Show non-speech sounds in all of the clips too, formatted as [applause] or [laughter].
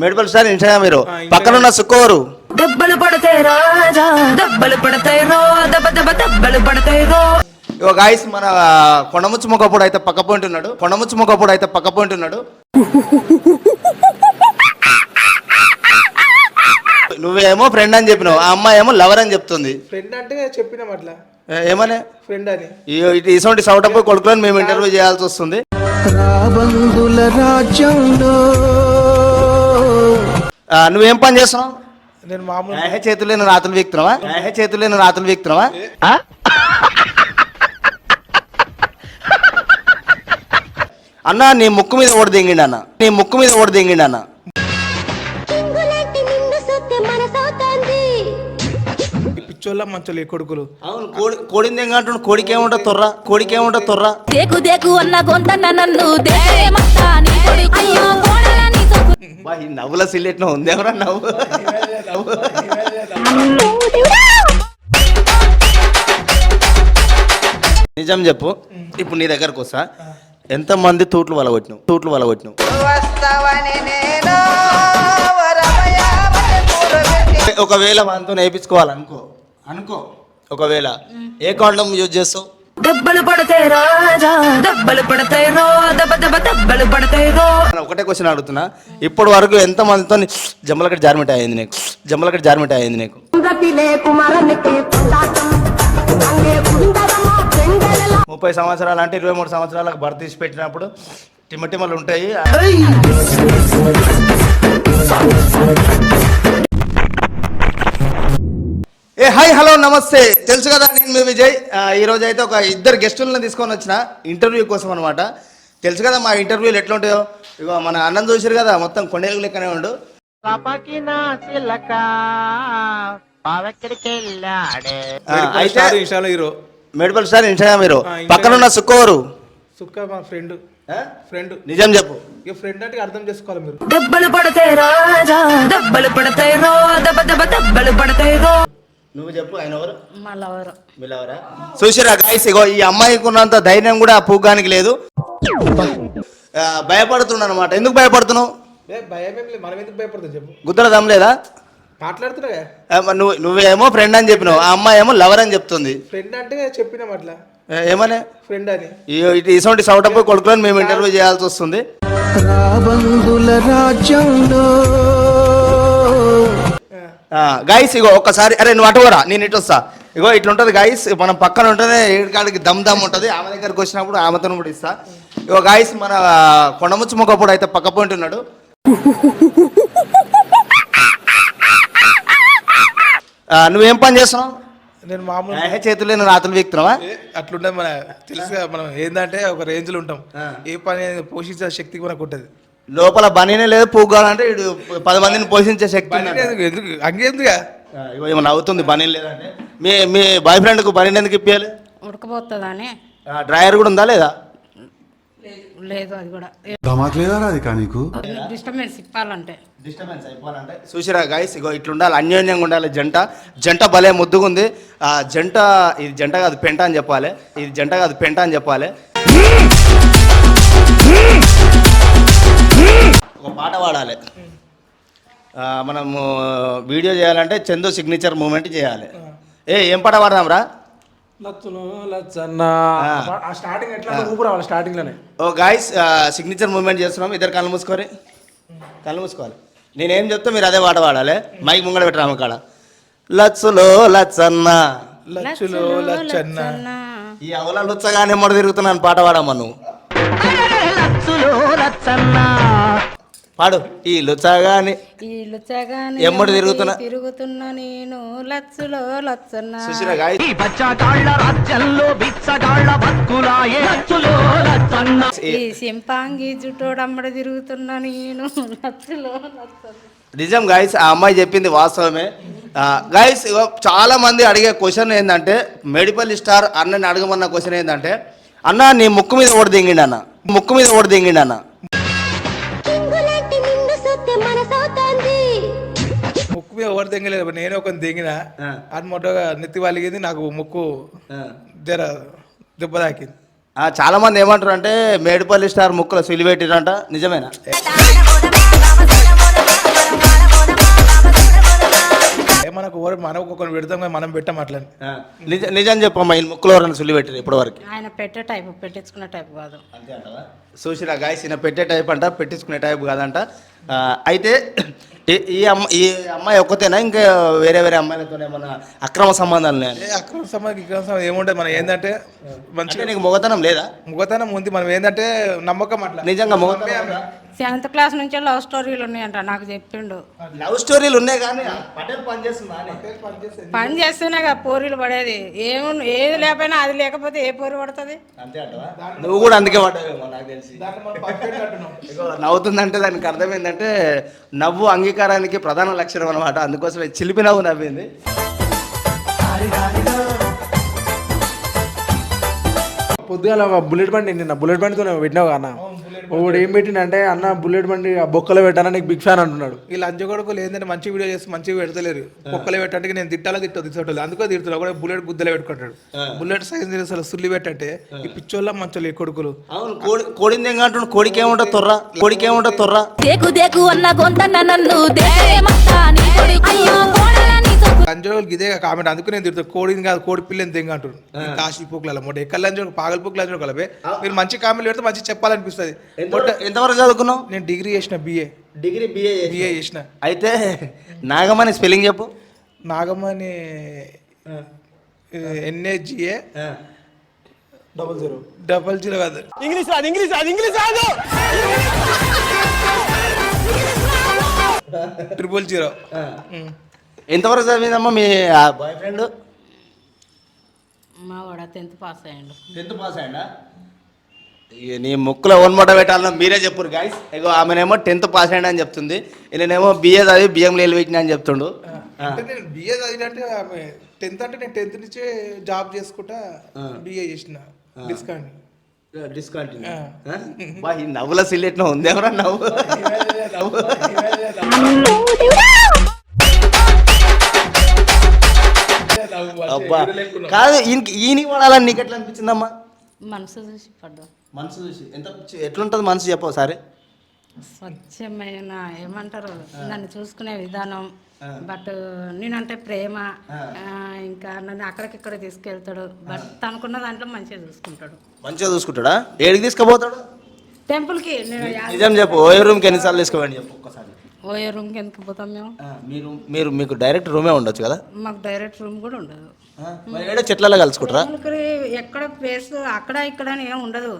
Medipalli star Instagram మీరు. పక్కన ఉన్న సుక్కోరు. దెబ్బలు పడతాయి రాజా దెబ్బలు పడతాయి రో దెబ్బ దెబ్బ దెబ్బలు పడతాయి రో. గాయస్ మన కొండముచ్చు మొక్కప్పుడు అయితే పక్క పాయింట్ ఉన్నాడు కొండముచ్చు మొక్కప్పుడు అయితే పక్క పాయింట్ ఉన్నాడు నువ్వేమో ఫ్రెండ్ అని చెప్పినావు ఆ అమ్మాయి ఏమో లవర్ అని చెప్తుంది. ఫ్రెండ్ అంటే చెప్పినాం అట్లా. ఏమనే? ఫ్రెండ్ అని. ఇటు ఇటువంటి సౌటప్ కొడుకులను మేము ఇంటర్వ్యూ చేయాల్సి వస్తుంది. రాబందుల రాజ్యంలో నువ్వేం పని చేస్తున్నావు? నేను మామూలు ఏహే చేతులేని రాతులు వీక్తున్నావా? ఏహే చేతులేని రాతులు వీక్తున్నావా? అన్న నీ ముక్కు మీద ఓడి దింగిండి అన్న. నీ ముక్కు మీద ఓడి దింగిండి అన్న. పిచ్చోళ్ళ మంచోళ్ళు ఈ కొడుకులు. అవును కోడి కోడింది ఏం అంటున్నాడు కోడికి ఏముంటుంది తొర్ర? కోడికి ఏముంటుంది తొర్ర? దేకు దేకు అన్న గొంతన్న నన్ను దేమత్తా బా, ఈ నవ్వుల సిల్లెట్నో ఉంది. ఎవరా నవ్వు. నిజం చెప్పు. ఇప్పుడు నీ దగ్గరకు వస్తా. ఎంత మంది తూట్లు వలగొట్టినావు? తూట్లు వల కొట్టినావు ఒకవేళ మనతో నేర్పించుకోవాలనుకో అనుకో ఒకవేళ ఏ కాండం యూజ్ చేస్తావు? దెబ్బలు పడతాయి రాజా దెబ్బలు పడతాయి రో దెబ్బ దెబ్బ దెబ్బలు పడతాయి రో. ఒకటే క్వశ్చన్ అడుగుతున్నా. ఇప్పటి వరకు ఎంత మందితో జమ్మలకటి జార్మిట్ అయింది నీకు. జమ్మలకటి జార్మిట్ అయింది నీకు. ముప్పై సంవత్సరాలు అంటే ఇరవై మూడు సంవత్సరాలకు భర్త తీసి పెట్టినప్పుడు టిమటిమలు ఉంటాయి. ఏ హాయ్ హలో నమస్తే. తెలుసు కదా నేను మీ విజయ్. ఈ రోజు అయితే ఒక ఇద్దరు గెస్టులను తీసుకొని వచ్చిన ఇంటర్వ్యూ కోసం అనమాట తెలుసు కదా మా ఇంటర్వ్యూలు ఎట్లా ఉంటాయో ఇగో మన అన్నం చూసారు కదా మొత్తం కొండలు లెక్కనే ఉండు. అయితే ఇన్స్టాలో హీరో. మెడిపల్ స్టార్ ఇన్స్టాగ్రామ్ ఇన్స్టాగ్రామ్. పక్కన ఉన్న సుక్కోరు. సుక్క మా ఫ్రెండ్? ఫ్రెండ్. నిజం చెప్పు. ఇక ఫ్రెండ్ అంటే అర్థం చేసుకోవాలి మీరు. దెబ్బలు పడతాయి రాజా దెబ్బలు పడతాయి రో దెబ్బ దెబ్బ దెబ్బలు పడతాయి రో. నువ్వు చెప్పు ఆయన ఎవరు? మళ్ళవరు మీరెవరా చూసిరా గాయస్ ఇగో ఈ అమ్మాయికి ఉన్నంత ధైర్యం కూడా ఆ పూగానికి లేదు. భయపడుతున్నాడు అనమాట ఎందుకు భయపడుతున్నావు? ఏ భయం ఏం లేదు మనం ఎందుకు భయపడతాం చెప్పు. గుద్దల దమ్ లేదా? మరి నువ్వు నువ్వేమో ఫ్రెండ్ అని చెప్పినావు. ఆ అమ్మాయి ఏమో లవర్ అని చెప్తుంది. ఫ్రెండ్ అంటే చెప్పినాం అట్లా. ఏమనే? ఫ్రెండ్ అని. ఇటువంటి సౌటప్ కొడుకులను మేము ఇంటర్వ్యూ చేయాల్సి వస్తుంది. రాబందుల రాజ్యంలో. గాయస్ ఇగో ఒక్కసారి అరే నువ్వు అటువరా నేను ఇటు వస్తా. ఇగో ఇట్లుంటది గాయస్ మనం పక్కన ఉంటేనే ఏడుకాడికి దమ్ దమ్ ఉంటుంది. ఆమె దగ్గరికి వచ్చినప్పుడు ఆమెతో కూడా ఇస్తా. ఇగో గాయస్ మన కొండముచ్చు మొక్కప్పుడు అయితే పక్క ఉన్నాడు. నువ్వేం పని చేస్తున్నావు? నేను మామూలు ఏహే చేతులేని రాతులు వీక్తున్నావా? ఏ, అట్లుండదు మన తెలుసుగా మనం ఏంటంటే ఒక రేంజ్లో ఉంటాం. ఏ పని పోషించే శక్తి మనకు ఉంటుంది. లోపల బనీనే లేదు పూగాలంటే ఇడు పది మందిని పోషించే శక్తి. ఎందుకు అంగేందుగా ఆ, ఇగో ఏమో నవ్వుతుంది బనీన్ లేదంటే? మీ మీ బాయ్ ఫ్రెండ్కు బనీన్ ఎందుకు ఇప్పించాలి ఉడకపోతుందని. డ్రైయర్ కూడా ఉందా లేదా? లేదు అది కూడా. ధమాక్ లేదా రాధిక నీకు? డిస్టర్బెన్స్ ఇప్పాలంటే. డిస్టర్బెన్స్ అయిపోవాలంటే. చూసిరా గైస్ ఇగో ఇట్లుండాలి అన్యోన్యంగా ఉండాలి జంట. జంట భలే ముద్దుగుంది. ఆ జంట ఇది జంట కాదు పెంట అని చెప్పాలి. ఇది జంట కాదు పెంట అని చెప్పాలి. ఒక పాట పాడాలి. ఆ, మనము వీడియో చేయాలంటే చందు సిగ్నేచర్ మూమెంట్ చేయాలి. ఏ ఏం పాట పాడదాం రా ఓ గాయస్ సిగ్నేచర్ మూమెంట్ చేస్తున్నాం. ఇద్దరు కళ్ళు మూసుకోరి. కళ్ళు మూసుకోవాలి. నేనేం చెప్తే మీరు అదే పాట పాడాలి మైక్ ముంగడ పెట్టరాము కాడ లచ్చులో లచ్చన్న లచ్చులు లచ్చన్న ఈ అవల లుచ్చగానే మొడ తిరుగుతున్నాను పాట పాడమ్మా నువ్వు. పాడు. ఈ లుచ్చగానే ఈ లుచ్చగానే ఎమ్మడి తిరుగుతున్నా? తిరుగుతున్నా నేను లచ్చులో లచ్చన్న. చూసిరా గాయస్ ఈ సింపాంగి జుట్టోడమ్మడి తిరుగుతున్నా నేను లచ్చులో లచ్చన్న. నిజం గాయస్ ఆ అమ్మాయి చెప్పింది వాస్తవమే. గాయస్ చాలా మంది అడిగే క్వశ్చన్ ఏంటంటే మెడిపల్ స్టార్ అన్నని అడగమన్న క్వశ్చన్ ఏంటంటే అన్న నీ ముక్కు మీద ఓడి దింగిండి అన్న ముక్కు మీద ఓడి దింగిండి అన్న ముక్కు మీద ఎవరు దెంగలేదు నేను ఒక దెంగిన అది మొట్టగా నెత్తి వాలిగింది నాకు ముక్కు జర దెబ్బ తాకింది. చాలా మంది ఏమంటారు అంటే మేడిపల్లి స్టార్ ముక్కలు సిలివేటిరంట నిజమేనా? మనకు ఓరి మనకు ఒకరిని పెడతాం కానీ మనం పెట్టాం అట్లా నిజం నిజం చెప్పమ్మా ఈ ముక్కలు ఎవరైనా సుల్లి పెట్టారు ఇప్పటి వరకు ఆయన పెట్టే టైప్ పెట్టించుకునే టైప్ కాదు. చూసినా గాయస్ ఈయన పెట్టే టైప్ అంట పెట్టించుకునే టైప్ కాదంట. అయితే ఈ- అమ్మ ఈ అమ్మాయి ఒక్కతేనా? ఇంకా వేరే వేరే అమ్మాయిలతో ఏమన్నా అక్రమ సంబంధాలు ఉన్నాయా? ఏ అక్రమ సంబంధం ఇక్రమ సంబంధం ఏముంటుంది మనం ఏంటంటే అంటే మంచిగా నీకు మొగతనం లేదా? ముగతనం ఉంది. మనం ఏంటంటే నమ్మకం అట్లా. నిజంగా మొగతనం సెవెంత్ క్లాస్ నుంచే లవ్ స్టోరీలు ఉన్నాయంట నాకు చెప్పిండు. లవ్ స్టోరీలు ఉన్నాయి కానీ పటేల్ పని చేస్తుందా అని. పని చేస్తేనే కదా పోరీలు పడేది. ఏము ఏది లేకపోయినా అది లేకపోతే ఏ పోరి పడుతుంది? అంతే అంటవా? నువ్వు కూడా అందుకే పడ్డావేమో నాకు తెలిసి. ఇగో నవ్వుతుందంటే దానికి అర్థం ఏంటంటే నవ్వు అంగీకారానికి ప్రధాన లక్షణం అనమాట అందుకోసమే చిలిపి నవ్వు నవ్వింది. పొద్దుగాల బుల్లెట్ బండి నిన్న బుల్లెట్ బండితో పెట్టినావు కానా ఒకడు ఏం పెట్టినంటే అన్న బుల్లెట్ బండి ఆ బొక్కలో పెట్టానా? నీకు బిగ్ ఫ్యాన్ అంటున్నాడు. ఈ లంచ కొడుకులు ఏంటంటే మంచి వీడియో చేసి మంచిగా పెడతలేరు. కుక్కలు పెట్టంటే నేను తిట్టాలో తిట్టో తిట్టలేదు అందుకో తిడుతున్నా. కూడా బుల్లెట్ గుద్దలే పెట్టుకుంటాడు. బుల్లెట్ సైజ్ అసలు. సుల్లి పెట్టంటే ఈ పిచ్చోళ్ళ మంచోళ్ళు ఈ కొడుకులు. అవును కోడి కోడింది ఏం అంటున్నాడు కోడికి ఏముంటుంది తొర్ర కోడికి ఏముంటుంది తొర్ర. దేకు దేకు అన్న గొంతన్న నన్ను దేమత్తా నీ కొడుకు అయ్యో లంచోళ్ళకి ఇదే కామెంట్. అందుకు నేను తిడుతాను కోడిని కాదు కోడి పిల్లని తెంగ అంటారు కాశీ పూకుల మొట్ట. ఎక్కడ లంచోడు పాగల పూకు లంచోడు కలిపే మీరు మంచి కామెంట్లు పెడితే మంచి చెప్పాలనిపిస్తుంది. ఎంత ఎంతవరకు చదువుకున్నావు? నేను డిగ్రీ చేసిన బిఏ డిగ్రీ బిఏ బిఏ చేసిన. అయితే నాగమని స్పెల్లింగ్ చెప్పు. Nagamani N A G A. Double zero. Double zero కాదు. Triple zero. ఎంతవరకు చదివిందమ్మా మీ బాయ్ ఫ్రెండ్ మా వాడ టెన్త్ పాస్ అయ్యిండు. టెన్త్ పాస్ అయ్యండా? నీ ముక్కులో ఓన్మోట పెట్టాలన్నా మీరే చెప్పురు గాయస్ ఇగో ఆమెనేమో టెన్త్ పాస్ అయ్యండి అని చెప్తుంది. ఈయనేమో బిఏ చదివి బియ్యం లేలు పెట్టినా అని చెప్తుండు. అంటే నేను బిఏ చదివినంటే ఆమె టెన్త్ అంటే నేను టెన్త్ నుంచే జాబ్ చేసుకుంటా బిఏ చేసిన. డిస్కౌంట్ డిస్కంటిన్యూ బా ఈ నవ్వుల సిల్లెట్నో ఉందేమరా నవ్వు? [laughs] నవ్వు. అబ్బా. కాదు ఈయనకి ఈయనకి పడాలని నీకు ఎట్లా అనిపించిందమ్మా? మనసు చూసి పడ్డా. మనసు చూసి. ఎంత ఎట్లుంటుంది మనసు చెప్పవు సరే? స్వచ్ఛమైన ఏమంటారు? నన్ను చూసుకునే విధానం. బట్ నేనంటే ప్రేమ. ఇంకా నన్ను అక్కడికిక్కడ తీసుకెళ్తాడు. బట్ తనకున్న దాంట్లో మంచిగా చూసుకుంటాడు. మంచిగా చూసుకుంటాడా? ఏడికి తీసుకుపోతాడు? టెంపుల్కి నేను యా- నిజం చెప్పు. ఓ రూమ్కి ఎన్నిసార్లు తీసుకోవండి చెప్పు ఒక్కసారి. ఓయే రూమ్కి ఎందుకు పోతాం మేము? మీరు మీరు మీకు డైరెక్ట్ రూమే ఉండొచ్చు కదా? మాకు డైరెక్ట్ రూమ్ కూడా ఉండదు. మరి ఏడో చెట్లలో కలుసుకుంటారా? ఎక్కడ ప్లేస్ అక్కడ ఇక్కడ అని ఏం ఉండదు.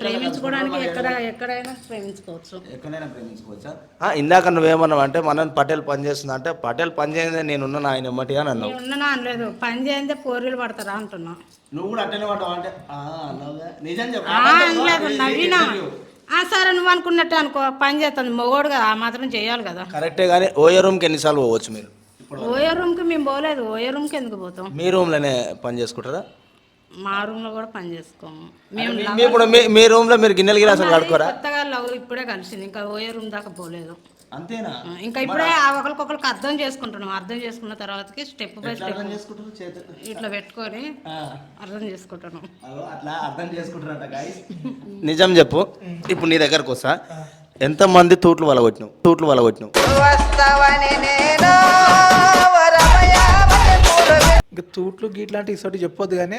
ప్రేమించుకోవడానికి ఎక్కడ ఎక్కడైనా ప్రేమించుకోవచ్చు. ఎక్కడైనా ప్రేమించుకోవచ్చా? ఆ, ఇందాక నువ్వేమన్నావు అంటే మనం పటేల్ పని చేస్తున్నా అంటే పటేల్ పని చేయదే నేను ఉన్నాను ఆయన ఎమ్మటి అని అన్నావు. నేను ఉన్నానా అనలేదు పని చేయందే పోరీలు పడతారా అంటున్నా. నువ్వు కూడా అట్టనే పడ్డావు అంటే? ఆ, అన్నావుగా. నిజం చెప్పు. ఆ, అనలేదు నవ్వినా ఆ సరే నువ్వు అనుకున్నట్టు అనుకో. పని చేస్తుంది మొగోడు కదా ఆ మాత్రం చేయాలి కదా. కరెక్టే కానీ ఓయో రూమ్కి ఎన్నిసార్లు పోవచ్చు మీరు? ఓయే రూమ్కి మేము పోలేదు ఓయే రూమ్కి ఎందుకు పోతాం? మీ రూమ్లోనే పని చేసుకుంటారా? మా రూమ్లో కూడా పని చేసుకోము. మేము మీ- మీ ఇప్పుడు మీ మీ రూమ్లో మీరు గిన్నెలు గిలాసులు కడుకోరా కొత్తగా లవ్ ఇప్పుడే కలిసింది ఇంకా ఓయే రూమ్ దాకా పోలేదు. అంతేనా? ఇంకా ఇప్పుడే ఆ ఒకరికొకరికి అర్థం చేసుకుంటున్నాం అర్థం చేసుకున్న తర్వాతకి స్టెప్ బై స్టెప్ చేసుకుంటారు చేతులు ఇట్లా పెట్టుకొని అర్థం చేసుకుంటున్నాం. అట్లా అర్థం చేసుకుంటారంట guys. నిజం చెప్పు ఇప్పుడు నీ దగ్గరకు వస్తా. ఎంతమంది తూట్లు వలగొట్టినావు? తూట్లు వలగొట్టినావు? ఇంకా తూట్లు గీట్లాంటి ఇసోటి చెప్పొద్దు కానీ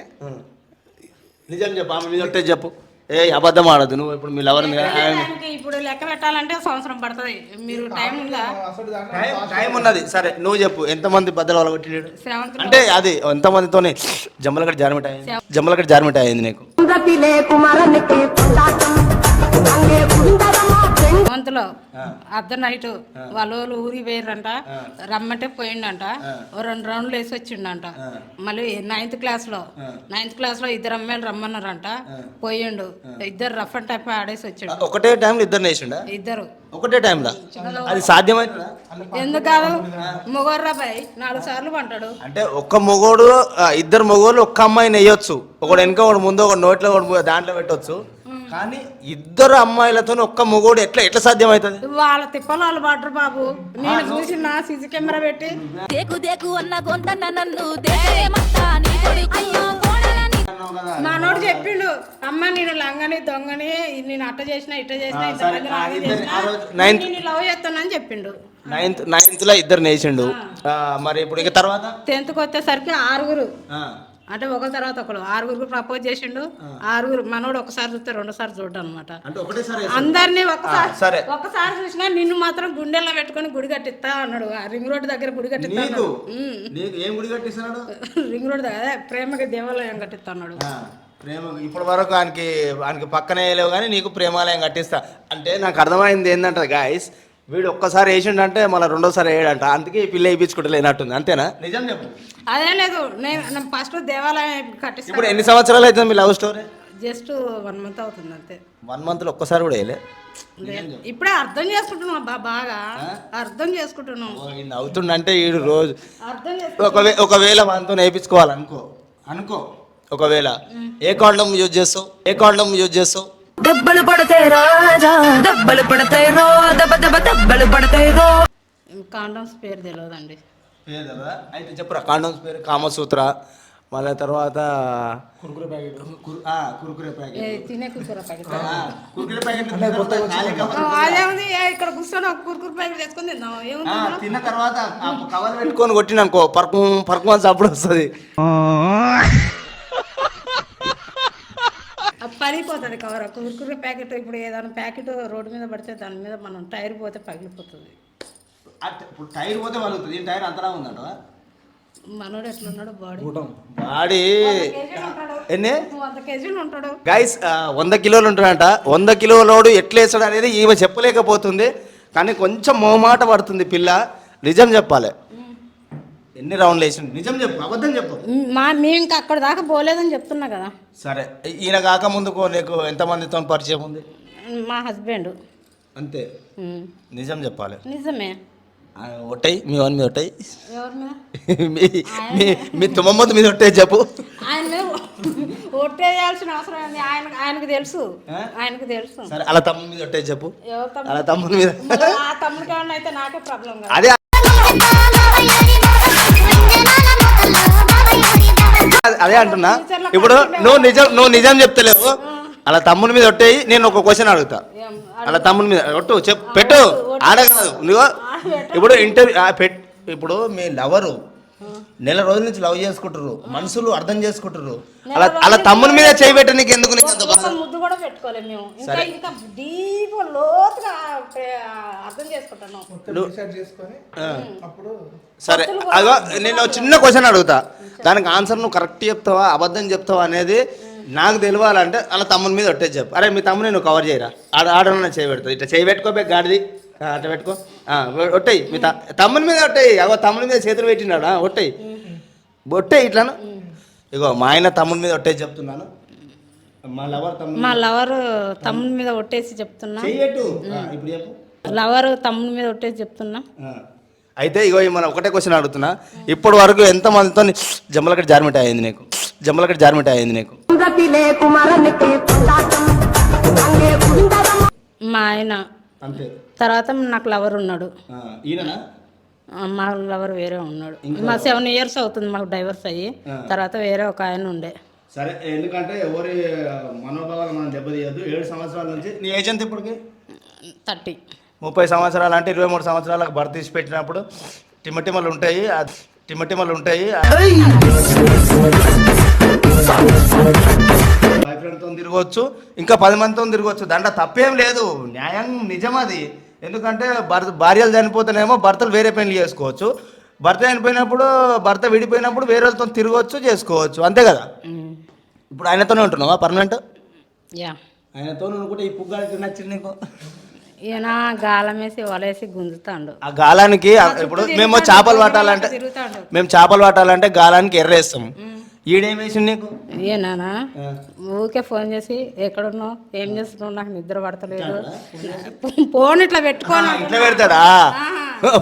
నిజం చెప్పు ఆమె మీద ఒకటే చెప్పు. ఏ అబద్ధం ఆడదు నువ్వు ఇప్పుడు మీ లవర్ ఇప్పుడు లెక్క పెట్టాలంటే సంవత్సరం పడుతుంది. మీరు టైం ఉందా? టైం ఉన్నది. సరే నువ్వు చెప్పు ఎంతమంది బద్దలు సెవెంత్ అంటే అది ఎంతమందితోని జమ్మలగడ్డ జారిమిట అయింది. జమ్మలగడ్డ జారిమిట అయింది నీకు. సెవెంత్లో అర్ధ నైట్ వాళ్ళ వాళ్ళు ఊరికి పోయారంట రమ్మంటే పోయిండంట ఓ రెండు రౌండ్లు వేసి వచ్చిండంట. మళ్ళీ నైన్త్ క్లాస్లో నైన్త్ క్లాస్లో ఇద్దరు అమ్మాయిలు రమ్మన్నారంట పోయిండు. ఇద్దరు రఫ్ అండ్ టైప్ ఆడేసి వచ్చాడు. ఒకటే టైంలో ఇద్దరు నేసిండా ఇద్దరు. ఒకటే టైంలో అది సాధ్యమవుతుందా ఎందుకు కాదు? మొగర్రా బాయ్ నాలుగు సార్లు పంటాడు. అంటే ఒక్క మొగోడు ఇద్దరు మొగోళ్ళు ఒక్క అమ్మాయిని వేయొచ్చు. ఒకడు వెనక ఒకడు ముందు ఒకడు నోట్లో ఒకడు దాంట్లో పెట్టొచ్చు. కానీ ఇద్దరు అమ్మాయిలతో ఒక్క మొగోడు ఎట్లా ఎట్లా సాధ్యమవుతుంది వాళ్ళ తిప్పలు వాళ్ళు పడ్డరు బాబు. నేను చూసిన సీసీ కెమెరా పెట్టి. దేకు దేకు అన్న గొంతన్న నన్ను దేమత్తా నీ కొడుకు? అయ్యో కోడల నీ మనోడు చెప్పిండు అమ్మ నేను లంగని దొంగని నేను అట్ట చేసిన ఇట్ట చేసిన నేను లవ్ చేస్తానని చెప్పిండు. నైన్త్ నైన్త్లో ఇద్దరు నేసిండు మరి ఇప్పుడు ఇక తర్వాత? టెన్త్కి వచ్చేసరికి ఆరుగురు. ఆ, అంటే ఒక తర్వాత ఒకడు. ఆరుగురు ప్రపోజ్ చేసిండు. ఆరుగురు మనోడు ఒకసారి చూస్తే రెండోసారి చూడ్డం అనమాట అంటే ఒకటేసారి అందరినీ ఒకసారి సరే. ఒక్కసారి చూసినా నిన్ను మాత్రం గుండెల్లో పెట్టుకొని గుడి కట్టిస్తా అన్నాడు. ఆ రింగ్ రోడ్ దగ్గర గుడి కట్టిస్తా ఏం గుడి కట్టిస్తున్నాడు? [laughs] రింగ్ రోడ్ దగ్గర ప్రేమకి దేవాలయం కట్టిస్తా అన్నాడు. ఆ, ప్రేమ ఇప్పటి వరకు ఆయనకి ఆయనకి పక్కనే లేవు కానీ నీకు ప్రేమాలయం కట్టిస్తా. అంటే నాకు అర్థమైంది ఏంటంటే గాయస్ వీడు ఒక్కసారి వేసిండంటే మళ్ళీ రెండోసారి వేయడంట. అందుకే ఈ పిల్ల వేయించుకుంటే లేనట్టుంది అంతేనా? నిజం చెప్పు. అదే లేదు. నేను ఫస్ట్ దేవాలయం ఇప్పుడు కట్టిస్తాను ఎన్ని సంవత్సరాలు అవుతుంది మీ love story? Just one month అవుతుంది అంతే. వన్ మంత్లో ఒక్కసారి కూడా వేయలే. ఇప్పుడే అర్థం చేసుకుంటున్నాం అబ్బా బాగా. అర్థం చేసుకుంటున్నాం. ఓ, ఈయన అవుతుండంటే ఈడు రోజు అర్థం ఒకవే ఒకవేళ మనతో నేర్పించుకోవాలి అనుకో. అనుకో. ఒకవేళ ఏ కాండం యూజ్ చేస్తావు? ఏ కాండం యూజ్ చేస్తావు? దెబ్బలు పడతాయి రాజా దెబ్బలు పడతాయి రో దెబ్బ దెబ్బ దెబ్బలు పడతాయి రో. కాండమ్స్ పేరు తెలియదండి పేదరా అయితే చెప్పురా కాండమ్స్ పేరు కామసూత్ర మళ్ళీ తర్వాత కురుకురే ప్యాకెట్. కురుకురే ఏ, ప్యాకెట్ తినే కూర ప్యాకెట్. కురుకురే ప్యాకెట్ అదేముంది? ఏ, ఇక్కడ కూర్చొని ఒక కుర్కురు ప్యాకెట్ తెచ్చుకొని తిందాం. ఏముంది అందులో? తిన్న తర్వాత ఆ కవర్ పెట్టుకొని కొట్టిననుకో పర్కు పర్కుమని అప్పుడు వస్తుంది. ఆ పగిలిపోతుంది కవర్. కుర్కురు ప్యాకెట్ ఇప్పుడు ఏదైనా ప్యాకెట్ రోడ్డు మీద పడితే దాని మీద మనం టైర్ పోతే పగిలిపోతుంది. ఇప్పుడు టైర్ పోతే వలుగుతుంది ఈ టైర్ అంతలా ఉందంట మనోడు ఎట్లున్నాడు బాడీ. బాడీ. ఎన్ని? వంద కేజీలు ఉంటాడు. గైస్ వంద కిలోలు ఉంటాడంట వంద కిలోలోడు ఎట్లా వేస్తాడు అనేది ఈమె చెప్పలేకపోతుంది. కానీ కొంచెం మొహమాట పడుతుంది పిల్ల. నిజం చెప్పాలి. ఎన్ని రౌండ్లు వేసిండు? నిజం చెప్పు అబద్ధం చెప్పు. మా మేము ఇంకా అక్కడ దాకా పోలేదని చెప్తున్నా కదా. సరే ఈయన కాక ముందుకు నీకు ఎంతమందితో పరిచయం ఉంది? మా హస్బెండ్. అంతే. నిజం చెప్పాలి. నిజమే. ఒట్టయి మీ వన్ మీద ఒట్టయి. ఎవరి మీద? [laughs] మీ మీ మీ తుమ్మమ్మద్దు మీద ఒట్టయి చెప్పు. ఆయన మీద ఒట్టేయాల్సిన అవసరం ఏంది ఆయన ఆయనకు తెలుసు. ఆయనకు తెలుసు. సరే అలా తమ్ముని మీద ఒట్టయి చెప్పు. తమ్ముడు? అలా తమ్ముని మీద. ఆ ఏమన్నా అయితే నాకే ప్రాబ్లం అదే అదే అంటున్నా. ఇప్పుడు నువ్వు నిజం నువ్వు నిజం చెప్తలేవు. అలా తమ్ముని మీద ఒట్టేయి నేను ఒక క్వశ్చన్ అడుగుతా. అలా తమ్ముని మీద ఒట్టు చెప్ పెట్టు. ఆడ కాదు నువ్వు. ఇప్పుడు ఇంటర్వ్యూ ఇప్పుడు మీ లవరు నెల రోజుల నుంచి లవ్ చేసుకుంటారు మనుషులు అర్థం చేసుకుంటారు అలా అలా తమ్ముని మీద చేయి పెట్ట నీకు ఎందుకు ముద్దు కూడా పెట్టుకోలేము మేము. ఇంకా ఇంకా డీప్ లోతుగా ప్రే- అర్థం చేసుకుంటున్నాం డిసైడ్ చేసుకొని అప్పుడు సరే అదో నేను చిన్న క్వశ్చన్ అడుగుతా. దానికి ఆన్సర్ నువ్వు కరెక్ట్ చెప్తావా అబద్ధం చెప్తావా అనేది నాకు తెలియాలంటే అలా తమ్ముని మీద ఒట్టేది చెప్పు. అరే మీ తమ్ముని నువ్వు కవర్ చేయరా? ఆడ ఆడన చేయి పెడతావు ఇట్లా చేయి పెట్టుకోబే గాడిది. అట్లా పెట్టుకో. ఆ, ఒట్టేయి. మీ త- తమ్ముని మీద ఒట్టేయి. అగో తమ్ముని మీద చేతులు పెట్టినాడు? ఒట్టేయి. ఒట్టేయి ఇట్లాను. ఇగో మా ఆయన తమ్ముని మీద ఒట్టేసి చెప్తున్నాను. మా లవర్ తమ్ముని మా లవర్ తమ్ముని మీద ఒట్టేసి చెప్తున్నా. ఇప్పుడు చెప్పు. లవర్ తమ్ముని మీద ఒట్టేసి చెప్తున్నా. అయితే ఇగో మనం ఒకటే క్వశ్చన్ అడుగుతున్నా. ఇప్పటి వరకు ఎంత మందితో జమ్మలకటి జారిమిట అయింది నీకు. జమ్మలకటి జారిమిట అయింది నీకు. మా ఆయన. అంతే. తర్వాత నాకు లవర్ ఉన్నాడు. ఈయననా? మా లవర్ వేరే ఉన్నాడు. మా సెవెన్ ఇయర్స్ అవుతుంది మాకు డైవర్స్ అయ్యి. తర్వాత వేరే ఒక ఆయన ఉండే. సరే ఎందుకంటే ఎవరి మనోభావాలు మనం దెబ్బతీయద్దు. ఏడు సంవత్సరాల నుంచి నీ ఏజ్ ఎంత ఇప్పటికి? థర్టీ. ముప్పై సంవత్సరాలు అంటే ఇరవై మూడు సంవత్సరాలకు భర్త తీసి పెట్టినప్పుడు టిమటిమలు ఉంటాయి టిమటిమలు ఉంటాయి. బాయ్ ఫ్రెండ్తో తిరగవచ్చు ఇంకా పది మందితో తిరగవచ్చు దాంట్లో తప్పేం లేదు. న్యాయం నిజం అది. ఎందుకంటే భర్త భార్యలు చనిపోతేనేమో భర్తలు వేరే పెళ్ళి చేసుకోవచ్చు. భర్త చనిపోయినప్పుడు భర్త విడిపోయినప్పుడు వేరే వాళ్ళతో తిరగవచ్చు చేసుకోవచ్చు. అంతే కదా? ఇప్పుడు ఆయనతోనే ఉంటున్నావా పర్మనెంట్? యా. ఆయనతో అనుకుంటే ఈ పుగ్గాడికి నచ్చింది నీకు? ఈయన గాలం వేసి వలేసి గుంజుతాడు. ఆ గాలానికి ఇప్పుడు మేము చేపలు పట్టాలంటే తిరుగుతాడు. మేము చేపలు పట్టాలంటే గాలానికి ఎర్రేస్తాం. ఈడేం వేసింది నీకు? ఈయననా ఊకే ఫోన్ చేసి ఎక్కడున్నావు? ఏం చేస్తున్నావు? నాకు నిద్ర పడతలేదు. ఫోన్ ఇట్లా పెట్టుకోను. ఇట్లా పెడతాడా?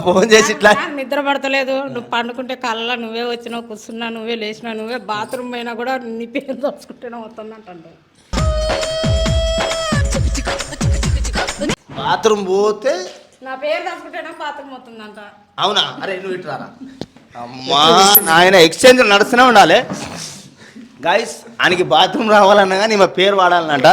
ఫోన్ చేసి ఇట్లా నాకు నిద్ర పడతలేదు. నువ్వు పండుకుంటే కళ్ళ నువ్వే వచ్చినావు కూర్చున్నా నువ్వే లేచినా నువ్వే బాత్రూమ్ పోయినా కూడా నీ పేరు దోచుకుంటేనే వస్తుందంటాడు. బాత్రూమ్ పోతే నా పేరు దోచుకుంటేనే బాత్రూమ్ వస్తుందంట అవునా? అరే నువ్వు ఇటు రారా. అమ్మా నాయన ఎక్స్చేంజ్ నడుస్తూనే ఉండాలి. గాయస్ ఆయనకి బాత్రూమ్ రావాలన్నా కానీ మా పేరు వాడాలన్నట